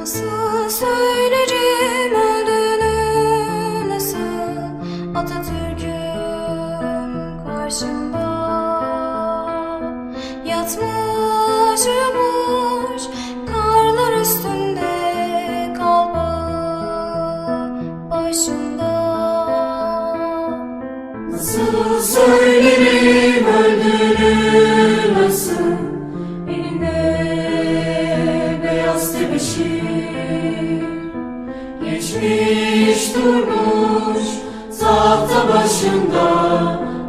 Nasıl söylerim öldüğünü nasıl Atatürk'üm karşımda? Yatmış uyumuş karlar üstünde kalbi başımda. yaz tebeşir Geçmiş durmuş tahta başında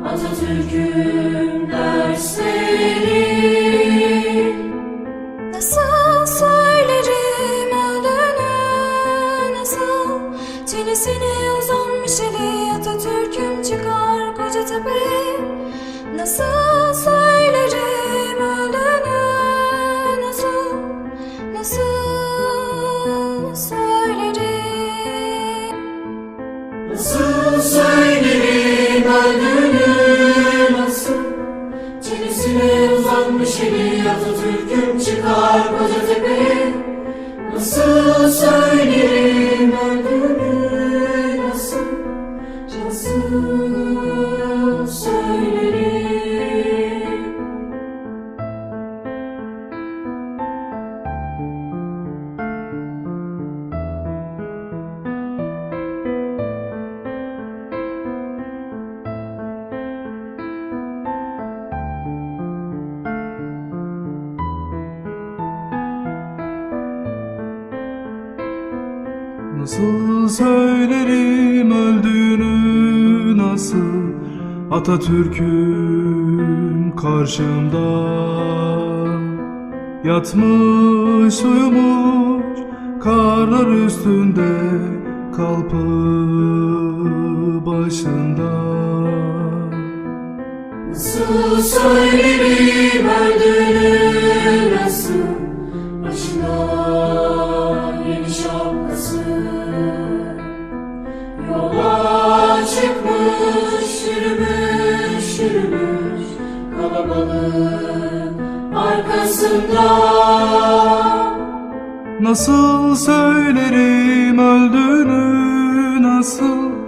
Atatürk'ün dersleri. Nasıl söylerim ölene nasıl Çenesine uzanmış eli Atatürk'üm çıkar koca tepeye. Nasıl söylerim öldüğünü nasıl? Çenesine uzanmış eli Atatürk'üm çıkar koca Nasıl söylerim öldüğünü nasıl? Nasıl Nasıl söylerim öldüğünü nasıl Atatürk'üm karşımda Yatmış uyumuş karlar üstünde Kalpı başında. Nasıl söylerim öldüğünü çıkmış yürümüş yürümüş Kalabalık arkasında. Nasıl söylerim öldüğünü nasıl